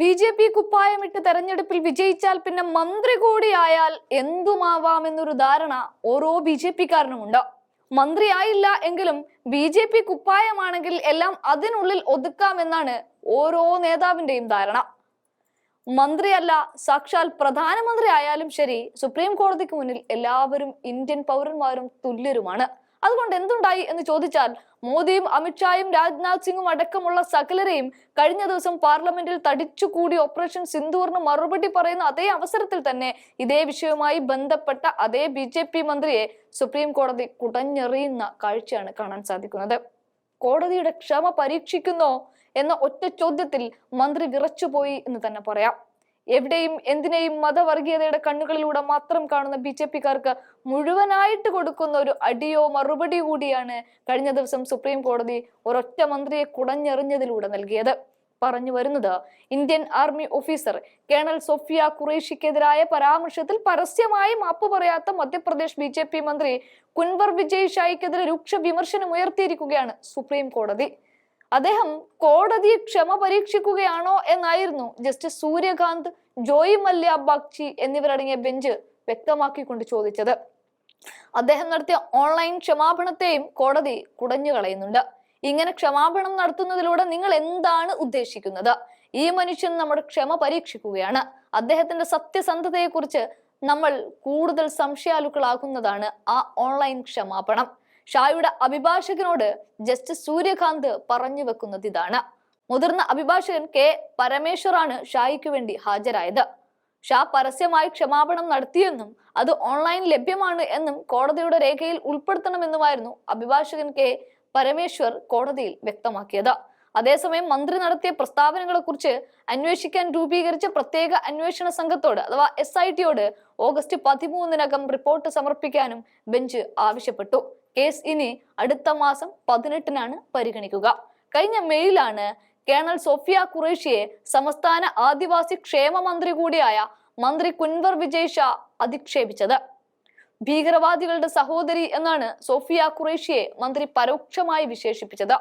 B J P കുപ്പായമിട്ട് തെരഞ്ഞെടുപ്പിൽ വിജയിച്ചാൽ പിന്നെ മന്ത്രി കൂടിയായാൽ എന്തുമാവാമെന്നൊരു ധാരണ ഓരോ ബി ജെ പിക്കാരനുമുണ്ട്. മന്ത്രിയായില്ല എങ്കിലും ബി ജെ പി കുപ്പായമാണെങ്കിൽ എല്ലാം അതിനുള്ളിൽ ഒതുക്കാമെന്നാണ് ഓരോ നേതാവിന്റെയും ധാരണ. മന്ത്രിയല്ല സാക്ഷാൽ പ്രധാനമന്ത്രി ആയാലും ശരി സുപ്രീം കോടതിക്ക് മുന്നിൽ എല്ലാവരും ഇന്ത്യൻ പൗരന്മാരും തുല്യരുമാണ്. അതുകൊണ്ട് എന്തുണ്ടായി എന്ന് ചോദിച്ചാൽ മോദിയും അമിത്ഷായും രാജ്നാഥ് സിംഗും അടക്കമുള്ള സകലരെയും കഴിഞ്ഞ ദിവസം പാർലമെന്റിൽ തടിച്ചുകൂടി ഓപ്പറേഷൻ സിന്ദൂറിന് മറുപടി പറയുന്ന അതേ അവസരത്തിൽ തന്നെ ഇതേ വിഷയവുമായി ബന്ധപ്പെട്ട അതേ ബി ജെ പി മന്ത്രിയെ സുപ്രീം കോടതി കുടഞ്ഞെറിയുന്ന കാഴ്ചയാണ് കാണാൻ സാധിക്കുന്നത്. കോടതിയുടെ ക്ഷമ പരീക്ഷിക്കുന്നോ എന്ന ഒറ്റ ചോദ്യത്തിൽ മന്ത്രി വിറച്ചുപോയി എന്ന് തന്നെ പറയാം. എവിടെയും എന്തിനേയും മതവർഗീയതയുടെ കണ്ണുകളിലൂടെ മാത്രം കാണുന്ന ബി ജെ പിക്കാർക്ക് മുഴുവനായിട്ട് കൊടുക്കുന്ന ഒരു അടിയോ മറുപടി കൂടിയാണ് കഴിഞ്ഞ ദിവസം സുപ്രീം കോടതി ഒരൊറ്റ മന്ത്രിയെ കുടഞ്ഞെറിഞ്ഞതിലൂടെ നൽകിയത്. പറഞ്ഞു വരുന്നത് Indian army officer colonel Sofia ഖുറേഷിക്കെതിരായ പരാമർശത്തിൽ പരസ്യമായി മാപ്പ് പറയാത്ത മധ്യപ്രദേശ് ബി ജെ പി മന്ത്രി കുൻവർ വിജയ് ഷായിക്കെതിരെ രൂക്ഷ വിമർശനം ഉയർത്തിയിരിക്കുകയാണ് സുപ്രീം കോടതി. അദ്ദേഹം കോടതിയെ ക്ഷമ പരീക്ഷിക്കുകയാണോ എന്നായിരുന്നു ജസ്റ്റിസ് സൂര്യകാന്ത് ജോയി മല്യ ബാഗ്ചി എന്നിവരടങ്ങിയ ബെഞ്ച് വ്യക്തമാക്കിക്കൊണ്ട് ചോദിച്ചത്. അദ്ദേഹം നടത്തിയ ഓൺലൈൻ ക്ഷമാപണത്തെയും കോടതി കുടഞ്ഞു കളയുന്നുണ്ട്. ഇങ്ങനെ ക്ഷമാപണം നടത്തുന്നതിലൂടെ നിങ്ങൾ എന്താണ് ഉദ്ദേശിക്കുന്നത്? ഈ മനുഷ്യൻ നമ്മുടെ ക്ഷമ പരീക്ഷിക്കുകയാണ്. അദ്ദേഹത്തിന്റെ സത്യസന്ധതയെക്കുറിച്ച് നമ്മൾ കൂടുതൽ സംശയാലുക്കളാകുന്നതാണ് ആ ഓൺലൈൻ ക്ഷമാപണം. ഷായുടെ അഭിഭാഷകനോട് ജസ്റ്റിസ് സൂര്യകാന്ത് പറഞ്ഞു വെക്കുന്നത് ഇതാണ്. മുതിർന്ന അഭിഭാഷകൻ കെ. പരമേശ്വറാണ് ഷായിക്ക് വേണ്ടി ഹാജരായത്. ഷാ പരസ്യമായി ക്ഷമാപണം നടത്തിയെന്നും അത് ഓൺലൈൻ ലഭ്യമാണ് എന്നും കോടതിയുടെ രേഖയിൽ ഉൾപ്പെടുത്തണമെന്നുമായിരുന്നു അഭിഭാഷകൻ കെ. പരമേശ്വർ കോടതിയിൽ വ്യക്തമാക്കിയത്. അതേസമയം മന്ത്രി നടത്തിയ പ്രസ്താവനകളെ കുറിച്ച് അന്വേഷിക്കാൻ രൂപീകരിച്ച പ്രത്യേക അന്വേഷണ സംഘത്തോട് അഥവാ എസ് ഐ ടിയോട് ഓഗസ്റ്റ് പതിമൂന്നിനകം റിപ്പോർട്ട് സമർപ്പിക്കാനും ബെഞ്ച് ആവശ്യപ്പെട്ടു. കേസ് ഇനി അടുത്ത മാസം പതിനെട്ടിനാണ് പരിഗണിക്കുക. കഴിഞ്ഞ മെയിലാണ് കേണൽ സോഫിയ ഖുറേഷിയെ സംസ്ഥാന ആദിവാസി ക്ഷേമ മന്ത്രി കൂടിയായ മന്ത്രി കുൻവർ വിജയ് ഷാ അധിക്ഷേപിച്ചത്. ഭീകരവാദികളുടെ സഹോദരി എന്നാണ് സോഫിയ ഖുറേഷിയെ മന്ത്രി പരോക്ഷമായി വിശേഷിപ്പിച്ചത്.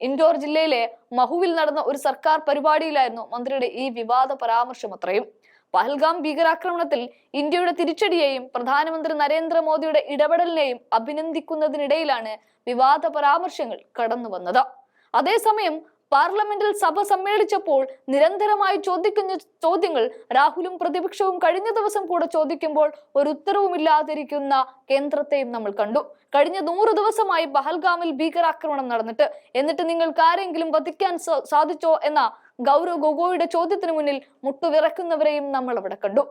ഇൻഡോർ ജില്ലയിലെ മഹുവിൽ നടന്ന ഒരു സർക്കാർ പരിപാടിയിലായിരുന്നു മന്ത്രിയുടെ ഈ വിവാദ പരാമർശം അത്രയും. പഹൽഗാം ഭീകരാക്രമണത്തിൽ ഇന്ത്യയുടെ തിരിച്ചടിയെയും പ്രധാനമന്ത്രി നരേന്ദ്രമോദിയുടെ ഇടപെടലിനെയും അഭിനന്ദിക്കുന്നതിനിടയിലാണ് വിവാദ പരാമർശങ്ങൾ കടന്നുവന്നത്. അതേസമയം പാർലമെന്റിൽ സഭ സമ്മേളിച്ചപ്പോൾ നിരന്തരമായി ചോദിക്കുന്ന ചോദ്യങ്ങൾ രാഹുലും പ്രതിപക്ഷവും കഴിഞ്ഞ ദിവസം കൂടെ ചോദിക്കുമ്പോൾ ഒരു ഉത്തരവുമില്ലാതിരിക്കുന്ന കേന്ദ്രത്തെയും നമ്മൾ കണ്ടു. കഴിഞ്ഞ നൂറ് ദിവസമായി പഹൽഗാമിൽ ഭീകരാക്രമണം നടന്നിട്ട്. എന്നിട്ട് നിങ്ങൾക്ക് ആരെങ്കിലും വധിക്കാൻ സാധിച്ചോ എന്ന ഗൗരവ് ഗൊഗോയുടെ ചോദ്യത്തിന് മുന്നിൽ മുട്ടുവിറക്കുന്നവരെയും നമ്മൾ അവിടെ കണ്ടു.